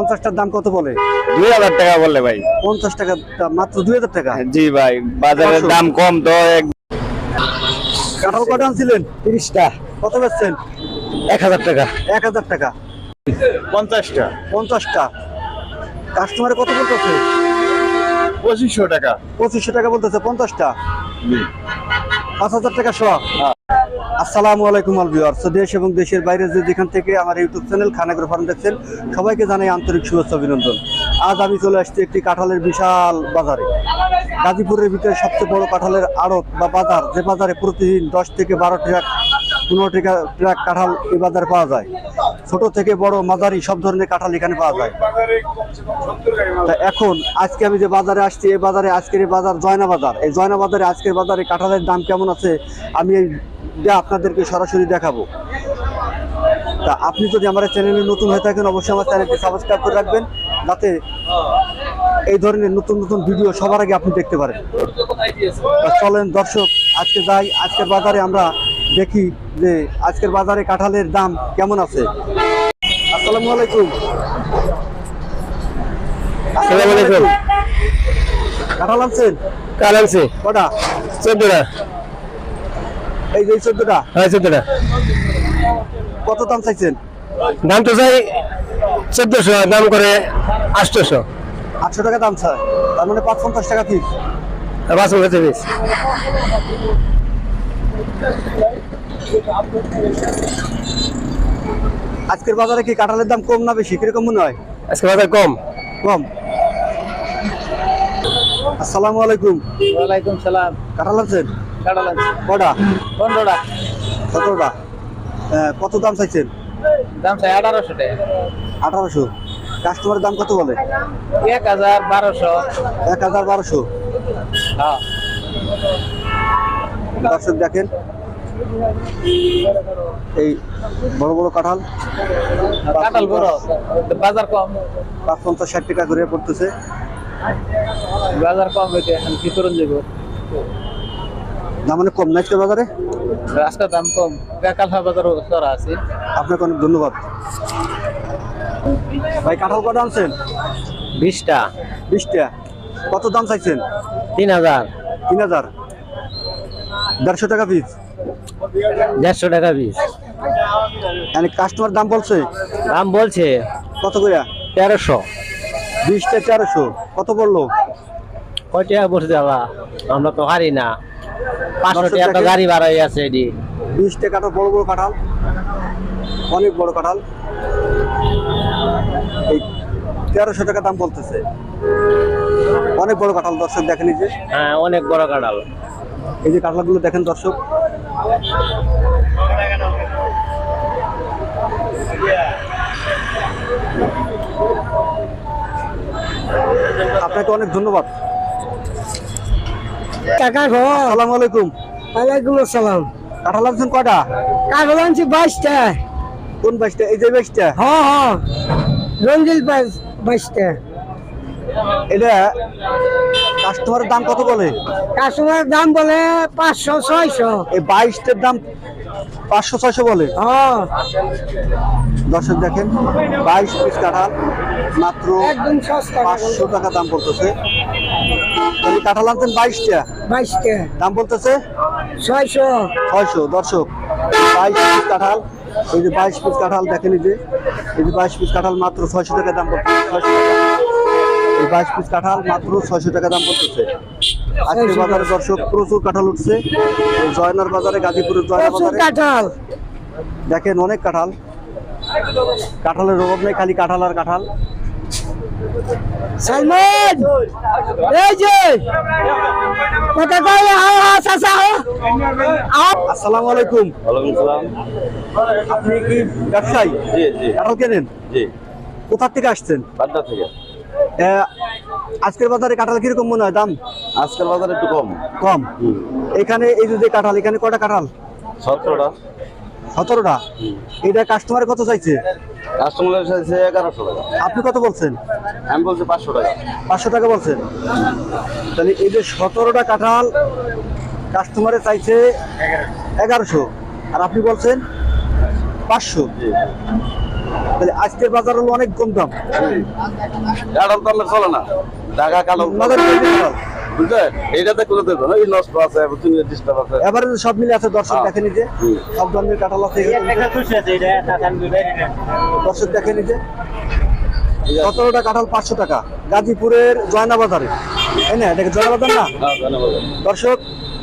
পঞ্চাশটার দাম কত বলে? দুই হাজার টাকা বললে ভাই। পঞ্চাশ টাকা দাম, মাত্র দুই হাজার টাকা? জি ভাই বাজারের দাম কম তো এক কাঁঠাল কটা আনছিলেন? তিরিশটা। কত বেচছেন? এক হাজার টাকা। এক হাজার টাকা। পঞ্চাশটা। পঞ্চাশটা। কাস্টমারে কত বলতেছে? পঁচিশশো টাকা। পঁচিশশো টাকা বলতেছে পঞ্চাশটা। পাঁচ হাজার টাকা শ আসসালামু আলাইকুম আল ভিউয়ার্স। দেশ এবং দেশের বাইরে যে যেখান থেকে আমার ইউটিউব চ্যানেল খানাগ্র ফার্ম দেখছেন, সবাইকে জানাই আন্তরিক শুভেচ্ছা, অভিনন্দন। আজ আমি চলে আসছি একটি কাঁঠালের বিশাল বাজারে। গাজীপুরের ভিতরে সবচেয়ে বড় কাঁঠালের আড়ত বা বাজার, যে বাজারে প্রতিদিন দশ থেকে বারো ট্রাক পনেরো টাকা কাঁঠাল এই বাজারে পাওয়া যায়। ছোট থেকে বড়, মাঝারি, সব ধরনের কাঁঠাল এখানে পাওয়া যায়। তা এখন আজকে আমি যে বাজারে আসছি, এই বাজারে আজকের এই বাজার জয়না বাজার। এই জয়না বাজারে আজকের বাজারে কাঁঠালের দাম কেমন আছে, আমি এই আপনাদেরকে সরাসরি দেখাবো। তা আপনি যদি আমার চ্যানেলে নতুন হয়ে থাকেন, অবশ্যই আমার চ্যানেলটি সাবস্ক্রাইব করে রাখবেন, যাতে এই ধরনের নতুন নতুন ভিডিও সবার আগে আপনি দেখতে পারেন। চলেন দর্শক, আজকে যাই, আজকের বাজারে আমরা দেখি যে আজকের বাজারে কাঁঠালের দাম কেমন আছে। আসসালামু আলাইকুম। আসসালামু আলাইকুম। কাঁঠাল আনছেন? কাল আনছি। কটা? চোদ্দটা। এই যে চোদ্দটা? হ্যাঁ চোদ্দটা। কত দাম চাইছেন? দাম তো চাই চোদ্দশো দাম করে আটশোশো। আটশো টাকা দাম চায় তার মানে পাঁচ পঞ্চাশ টাকা পিস পাঁচ হচ্ছে পিস আজকের বাজারে কি কাঁঠালের দাম কম না বেশি? কীরকম মনে হয়? আজকে বাজার কম। কম। আসসালামু আলাইকুম। ওয়ালাইকুম সালাম। কাঁঠাল আনছেন? কাঁঠাল আনছি। কটা পনেরোটা। সতেরোটা। কত দাম চাইছেন? দাম চাই আঠারোশো টাকা। আঠারোশো। কাস্টমারের দাম কত বলে? এক হাজার বারোশো। এক হাজার বারোশো। হ্যাঁ। দর্শক দেখেন এই বড় বড় কাঁঠাল? কাঁঠাল বড় বাজার কম। পাঁচ পঞ্চাশ ষাট টাকা করে পড়তেছে। বাজার কম হইতে এখন কি করুন যাব দাম অনেক কম না আজকের বাজারে? রাস্তার দাম কম। কালফা বাজার চড়া আছে। আপনাকে অনেক ধন্যবাদ। ভাই কাঁঠাল কটা আনছেন? বিশটা। বিশটা। কত দাম চাইছেন? তিন হাজার। তিন হাজার। দেড়শো টাকা পিস। দেড়শো টাকা পিস মানে কাস্টমার দাম বলছে? দাম বলছে কত করে? তেরোশো। বিশটা তেরোশো। কত পড়ল? কয় টাকা বসে যাবা আমরা তো হারি না। পাঁচশো টাকা তো গাড়ি ভাড়া হয়ে আছে এটি। বিশটা কাঁঠাল বড় বড় কাঁঠাল। অনেক বড় কাঁঠাল। এই তেরোশো টাকা দাম বলতেছে। অনেক বড় কাঁঠাল দর্শক দেখেন এই যে। হ্যাঁ অনেক বড় কাঁঠাল। এই যে কাঁঠালগুলো দেখেন দর্শক। আপনাকে অনেক ধন্যবাদ। কাকা ঘর। আসসালামু আলাইকুম। ওয়ালাইকুম আসসালাম। কাঁঠাল আনছেন কটা কাগজ আনছি বাইশটা। কোন বাইশটা? এই যে বাইশটা। হ হ। রঞ্জিল বাইশটা। এটা কাস্টমারের দাম কত বলে? কাস্টমার দাম বলে পাঁচশো ছয়শো। এই বাইশটার দাম পাঁচশো ছয়শো বলে? হ দর্শক দেখেন বাইশ পিস কাঁঠাল মাত্র পাঁচশো টাকা দাম আপনি কাঁঠাল আনতেন বাইশটা? বাইশটা। দাম বলতেছে ছয়শো। ছয়শো দর্শক। বাইশ পিস কাঁঠাল এই যে বাইশ পিস কাঁঠাল দেখেন এই যে এই যে বাইশ পিস কাঁঠাল মাত্র ছয়শো টাকা দাম বলতেছে ছয়শো টাকা। এই বাইশ পিস কাঁঠাল মাত্র ছয়শো টাকা দাম বলতেছে আজকে বাজারে দর্শক প্রচুর কাঁঠাল উঠছে। জয়নার বাজারে গাজীপুরের জয়না প্রচুর বাজারে কাঁঠাল। দেখেন অনেক কাঁঠাল। কাঁঠালের অভাব নেই খালি কাঁঠাল আর কাঁঠাল। এই যে! কথা কই আও আও চাচা আসসালামু আলাইকুম। ওয়ালাইকুম সালাম। আপনি কি ব্যবসায়ী? জি জি। কাঁঠাল কেনেন? জি। কোথা থেকে আসছেন? বাড্ডা থেকে। আজকের বাজারে কাঁঠাল কীরকম মনে হয় দাম? আজকের বাজারে একটু কম। কম? এখানে এই যে কাঁঠাল এখানে কটা কাঁঠাল? সতেরোটা। সতেরোটা? এটা কাস্টমার কত চাইছে? কাস্টমারের সাথে এগারোশো টাকা। আপনি কত বলছেন? আমি বলছি পাঁচশো টাকা। পাঁচশো টাকা বলছেন। তাহলে এই যে সতেরোটা কাঁঠাল কাস্টমারে চাইছে এগারোশো। আর আপনি বলছেন পাঁচশো। তাহলে আজকের বাজার হলো অনেক কম দাম। কাঁঠাল তো চলে না। ঢাকা কাঁঠাল বাজার। কেমন কাঁঠাল? বুঝলেন এইটাতে কোনো দেবো এই নষ্ট আছে তুমি ডিস্টার্ব আছে। এবারে সব মিলে আছে দর্শক হ্যাঁ। দেখেনি সব ধরনের কাঁঠাল আছে। দর্শক দেখেনি যে সতেরোটা কাঁঠাল পাঁচশো টাকা গাজীপুরের জয়না বাজারে তাই না? দেখেন জয়না বাজার না? হ্যাঁ দর্শক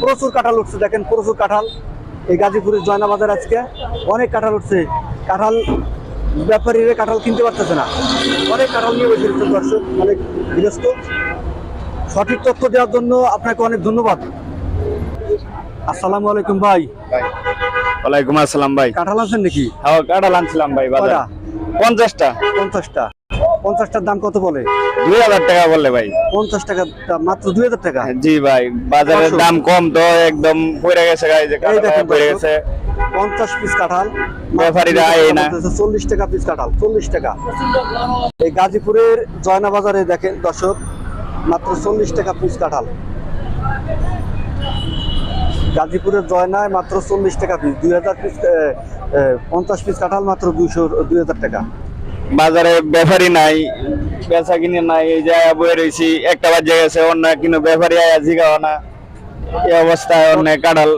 প্রচুর কাঁঠাল উঠছে দেখেন প্রচুর কাঁঠাল। এই গাজীপুরের জয়না বাজার আজকে অনেক কাঁঠাল উঠছে। কাঁঠাল ব্যাপারীরা কাঁঠাল কিনতে পারতেছে না। অনেক কাঁঠাল নিয়ে বসে দর্শক অনেক বিরস্ত সঠিক তথ্য দেওয়ার জন্য আপনাকে অনেক ধন্যবাদ। আসসালামু আলাইকুম ভাই। ওয়ালাইকুম আসসালাম ভাই। কাঁঠাল আছেন নাকি? হ্যাঁ কাঁঠাল আনছিলাম ভাই বাজার। পঞ্চাশটা। পঞ্চাশটা। পঞ্চাশটার দাম কত বলে? দুই হাজার টাকা বললে ভাই। পঞ্চাশ টাকা মাত্র দুই হাজার টাকা? জি ভাই বাজারের দাম কম তো একদম পড়ে গেছে গাই যে পড়ে গেছে। পঞ্চাশ পিস কাঁঠাল। ব্যাপারীরা চল্লিশ টাকা পিস কাঁঠাল চল্লিশ টাকা। এই গাজীপুরের জয়না বাজারে দেখেন দর্শক মাত্র চল্লিশ টাকা পিস কাঁঠাল। গাজীপুরের জয়নায় মাত্র চল্লিশ টাকা পিস দুই হাজার পিস পঞ্চাশ পিস কাঁঠাল মাত্র দুইশো দুই হাজার টাকা। বাজারে ব্যাপারী নাই বেচা কিনে নাই এই যে বয়ে রয়েছি একটা বাজে গেছে অন্য কিন্তু ব্যাপারী আয়া জিগাও না। এই অবস্থায় অন্য কাঁঠাল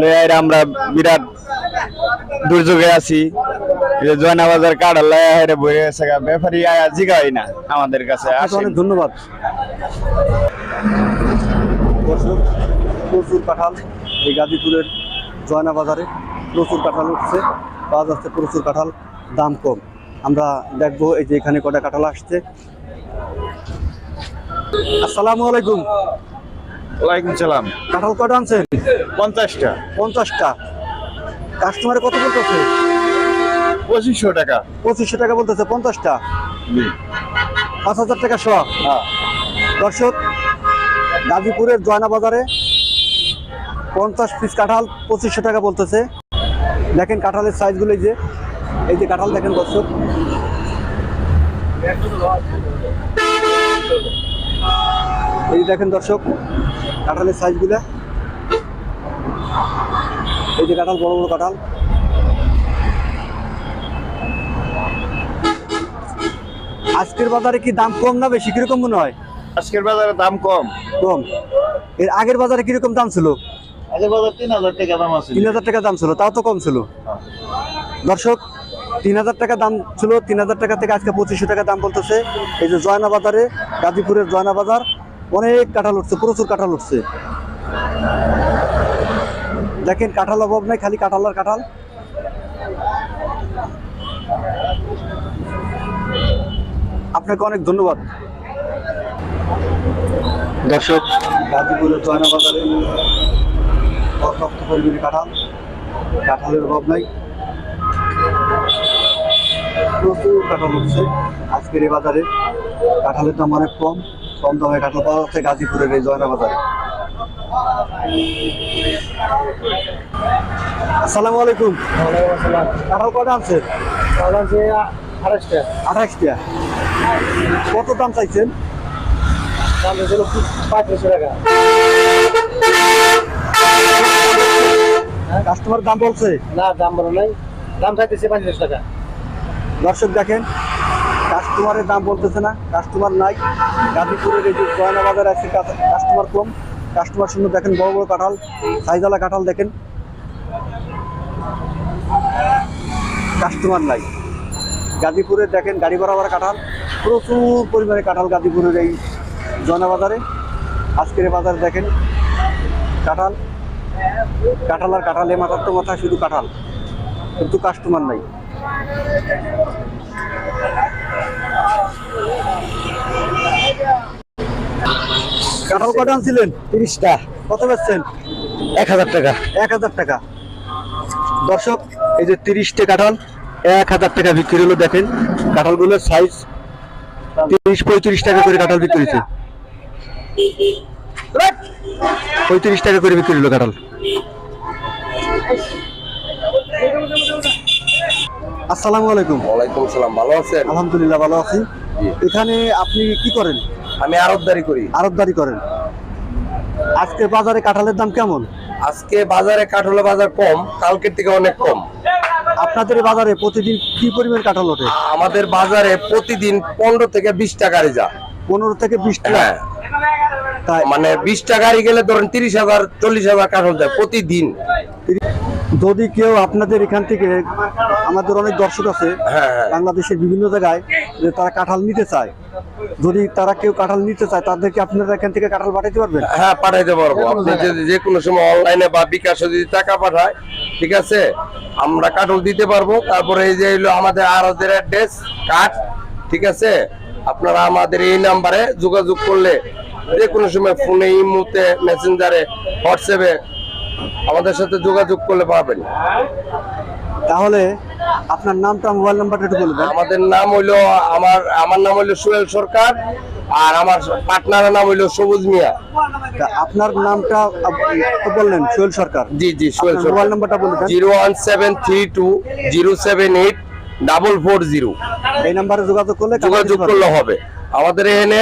লয়ে আইরা আমরা বিরাট দুর্যোগে আছি। এই যে জয়না বাজার লয়ে আইরা বয়ে গেছে। ব্যাপারী আয়া জিগাই না আমাদের কাছে অনেক ধন্যবাদ। প্রচুর কাঁঠাল এই গাজীপুরের জয়না বাজারে প্রচুর কাঁঠাল উঠছে পাওয়া যাচ্ছে প্রচুর কাঁঠাল দাম কম। আমরা দেখব এই যে এখানে কটা কাঁঠাল আসছে। আসসালামু আলাইকুম। ওয়ালাইকুম সালাম। কাঁঠাল কটা আনছেন? পঞ্চাশটা। পঞ্চাশটা। কাস্টমারে কত বলতেছে? পঁচিশশো টাকা। পঁচিশশো টাকা বলতেছে পঞ্চাশটা। পাঁচ হাজার টাকা শ হ্যাঁ। দর্শক গাজীপুরের জয়না বাজারে পঞ্চাশ পিস কাঁঠাল পঁচিশশো টাকা বলতেছে। দেখেন কাঁঠালের সাইজগুলো যে। এই যে কাঁঠাল দেখেন দর্শক। এই দেখেন দর্শক কাঁঠালের সাইজ সাইজগুলো এই যে কাঁঠাল বড় বড় কাঁঠাল। আজকের বাজারে কি দাম কম না বেশি? কীরকম মনে হয়? আজকের বাজারে দাম কম। কম। এর আগের বাজারে কীরকম দাম ছিল? আগের বাজার তিন হাজার টাকা দাম আছে তিন হাজার টাকা দাম ছিল তাও তো কম ছিল। দর্শক তিন হাজার টাকা দাম ছিল তিন হাজার টাকা থেকে আজকে পঁচিশশো টাকা দাম বলতেছে। এই যে জয়না বাজারে গাজীপুরের জয়না বাজার অনেক কাঁঠাল উঠছে প্রচুর কাঁঠাল উঠছে। দেখেন কাঁঠাল অভাব নাই খালি কাঁঠাল আর কাঁঠাল। আপনাকে অনেক ধন্যবাদ। দর্শক গাজীপুরের জয়না বাজারে পর্যাপ্ত পরিমাণে কাঁঠাল কাঁঠালের অভাব নাই। প্রচুর কাঁঠাল উঠছে আজকের এই বাজারে। কাঁঠালের দাম অনেক কম। কম দামে কাঁঠাল পাওয়া যাচ্ছে গাজীপুরের এই জয়না বাজারে। আসসালামু আলাইকুম। কাঁঠাল কটা আছে আঠাশটা কত দাম চাইছেন? দাম ছিল পঁয়ত্রিশশো টাকা। কাস্টমার দাম বলছে? না দাম বলো নাই। দাম চাইতেছে পঁয়ত্রিশ টাকা। দর্শক দেখেন কাস্টমারের দাম বলতেছে না কাস্টমার নাই। গাজীপুরের এই যে গয়না বাজার আছে কাস্টমার কম কাস্টমার শূন্য দেখেন বড় বড় কাঁঠাল সাইজালা কাঁঠাল দেখেন। কাস্টমার নাই। গাজীপুরে দেখেন গাড়ি বরাবর কাঁঠাল, প্রচুর পরিমাণে কাঁঠাল গাজীপুরের এই জয়না বাজারে আজকের বাজারে দেখেন, কাঁঠাল। কাঁঠাল আর কাঁঠাল মাথার তো মাথা শুধু কাঁঠাল, কিন্তু কাস্টমার নাই। কাঁঠাল কটা আনছিলেন? তিরিশটা। কত বেচছেন? এক হাজার টাকা। এক হাজার টাকা। দর্শক এই যে তিরিশটা কাঁঠাল এক হাজার টাকা বিক্রি হলো দেখেন। কাঁঠালগুলোর সাইজ তিরিশ পঁয়ত্রিশ টাকা করে কাঁঠাল বিক্রি হয়েছে। পঁয়ত্রিশ টাকা করে বিক্রি হলো কাঁঠাল। আসসালামু আলাইকুম। ওয়ালাইকুম সালাম ভালো আছেন? আলহামদুলিল্লাহ ভালো আছি। এখানে আপনি কি করেন? আমি আরবদারি করি। আরবদারি করেন। আজকে বাজারে কাঁঠালের দাম কেমন? আজকে বাজারে কাঠলে বাজার কম কালকের থেকে অনেক কম। আপনাদের বাজারে প্রতিদিন কি পরিমাণ কাঁঠাল ওঠে? আমাদের বাজারে প্রতিদিন পনেরো থেকে বিশটা গাড়ি যায়। পনেরো থেকে বিশ টাকা হ্যাঁ। তাই মানে বিশটা গাড়ি গেলে ধরেন তিরিশ হাজার চল্লিশ হাজার কাঠল যায় প্রতিদিন। যদি কেউ আপনাদের এখান থেকে আমাদের অনেক দর্শক আছে হ্যাঁ হ্যাঁ। বাংলাদেশের বিভিন্ন জায়গায় যে তারা কাঁঠাল নিতে চায়। যদি তারা কেউ কাঁঠাল নিতে চায় তাদেরকে আপনারা এখান থেকে কাঁঠাল পাঠাতে পারবেন? হ্যাঁ পাঠাইতে পারব। আপনি যদি যে কোনো সময় অনলাইনে বা বিকাশে যদি টাকা পাঠায় ঠিক আছে? আমরা কাঠল দিতে পারব। তারপরে এই যে হলো আমাদের আরদের অ্যাড্রেস কাঠ ঠিক আছে? আপনারা আমাদের এই নাম্বারে যোগাযোগ করলে যে কোনো সময় ফোনে ইমুতে মেসেঞ্জারে হোয়াটসঅ্যাপে আমাদের সাথে যোগাযোগ করলে পাবেন। তাহলে আপনার নামটা মোবাইল নাম্বারটা একটু বলবেন আমাদের নাম হইল আমার আমার নাম হইল সোহেল সরকার আর আমার পার্টনারের নাম হইল সবুজ মিয়া। তা আপনার নামটা বললেন সোহেল সরকার? জি জি সোহেল সরকার। মোবাইল নাম্বারটা বলবেন zero one seven three two zero seven eight double four zero. এই নাম্বারে যোগাযোগ করলে যোগাযোগ করলে হবে। আমাদের এখানে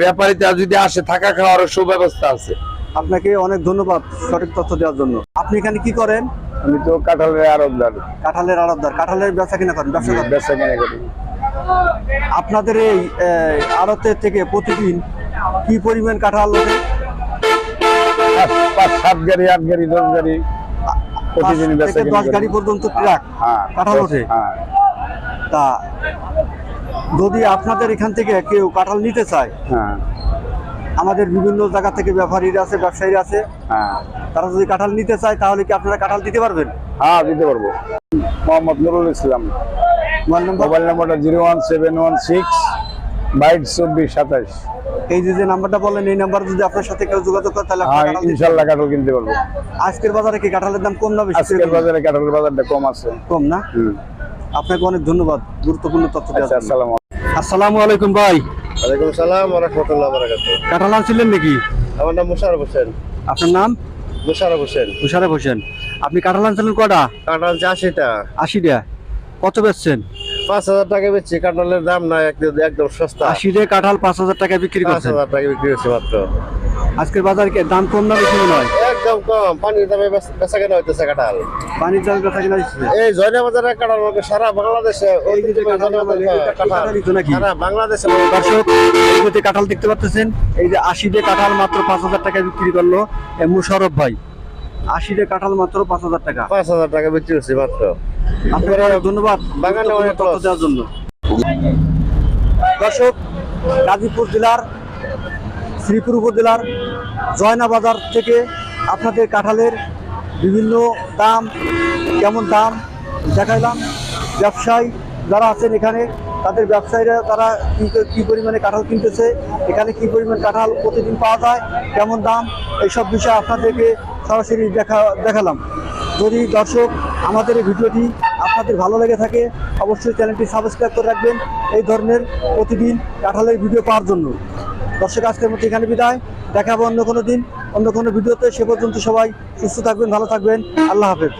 ব্যাপারীতে যদি আসে থাকা খাওয়ার সুব্যবস্থা আছে। আপনাকে অনেক ধন্যবাদ সঠিক তথ্য দেওয়ার জন্য। আপনি এখানে কি করেন? আমি তো কাঁঠালের আরবদার কাঁঠালের আড়তদার। কাঁঠালের ব্যবসা কিনা করেন? ব্যবসা করেন? কিনে করি। আপনাদের এই আড়তের থেকে প্রতিদিন কি পরিমাণ কাঁঠাল ওঠে? পাঁচ পাঁচ সাত গাড়ি আট গাড়ি দশ গাড়ি প্রতিদিন দশ গাড়ি পর্যন্ত ট্রাক হ্যাঁ কাঁঠাল ওঠে? হ্যাঁ। তা যদি আপনাদের এখান থেকে কেউ কাঁঠাল নিতে চায় হ্যাঁ। আমাদের বিভিন্ন জায়গা থেকে ব্যাপারীরা আছে ব্যবসায়ীরা আছে। হ্যাঁ। তারা যদি কাঁঠাল নিতে চায় তাহলে কি আপনারা কাঁঠাল দিতে পারবেন? হ্যাঁ দিতে পারব। Mohammad Nurul Islam. Mobile number? Mobile নাম্বারটা zero one seven one six বাইশ চব্বিশ সাতাশ। এই যে যে নাম্বারটা বললেন এই নাম্বার যদি আপনার সাথে কেউ যোগাযোগ করে তাহলে হ্যাঁ ইনশাল্লাহ কাঠল কিনতে পারব। আজকের বাজারে কি কাঁঠালের দাম কম না বেশি? আজকের বাজারে কাঁঠালের বাজারটা কম আছে। কম না? আপনাকে অনেক ধন্যবাদ। গুরুত্বপূর্ণ তথ্য আচ্ছা আসসালামু আলাইকুম ভাই। ওয়ালাইকুম সালাম রহমতুল্লাহ বারাকাতুহ। কাঁঠাল আনছিলেন নাকি? আমার নাম মুশারফ হোসেন। আপনার নাম? মুশারফ হোসেন। মুশারফ হোসেন। আপনি কাঁঠাল আনছিলেন কটা? কাঁঠাল চাষিটা আশিটা। কত বেচছেন? পাঁচ হাজার টাকা বেচছি কাঁঠালের দাম না একদম একদম সস্তা। আশিটা কাঁঠাল পাঁচ হাজার টাকা বিক্রি পাঁচ করছেন। হাজার টাকা বিক্রি হচ্ছে মাত্র। আজকের বাজারে কি দাম কম না বেশি মনে হয়? একদম কম। পানির দামে বেচ- বেচা কেনা হইতেছে কাঁঠাল। পানির দাম কথা কিনা এই জয়না বাজারের কাঁঠাল মার্কেট সারা বাংলাদেশে এই যে যে কাঁঠাল ঐতিহ্যবাহী বাজার, জয়না এটা বাজারের কাঁঠাল। কাঁঠালই তো নাকি? সারা বাংলাদেশে দর্শক এই কাঁঠাল দেখতে পাচ্ছেন এই যে আশিতে কাঁঠাল মাত্র পাঁচ হাজার টাকা বিক্রি করল মুশারফ ভাই। আশিতে কাঁঠাল মাত্র পাঁচ হাজার টাকা। পাঁচ হাজার টাকা বিক্রি হচ্ছে মাত্র। অনেক ধন্যবাদ। বাগানে অনেক তথ্য দেওয়ার জন্য। দর্শক গাজীপুর জেলার শ্রীপুর উপজেলার জয়না বাজার থেকে আপনাদের কাঁঠালের বিভিন্ন দাম, কেমন দাম দেখাইলাম। ব্যবসায়ী যারা আছেন এখানে, তাদের ব্যবসায়ীরা তারা কি পরিমাণে কাঁঠাল কিনতেছে, এখানে কি পরিমাণ কাঁঠাল প্রতিদিন পাওয়া যায়, কেমন দাম, এইসব বিষয়ে আপনাদেরকে সরাসরি দেখা, দেখালাম। যদি দর্শক আমাদের এই ভিডিওটি আপনাদের ভালো লেগে থাকে, অবশ্যই চ্যানেলটি সাবস্ক্রাইব করে রাখবেন এই ধরনের প্রতিদিন কাঁঠালের ভিডিও পাওয়ার জন্য। দর্শক, আজকের মতো এখানে বিদায়। দেখাবো অন্য কোনো দিন। অন্য কোনো ভিডিওতে সে পর্যন্ত সবাই সুস্থ থাকবেন ভালো থাকবেন। আল্লাহ হাফেজ।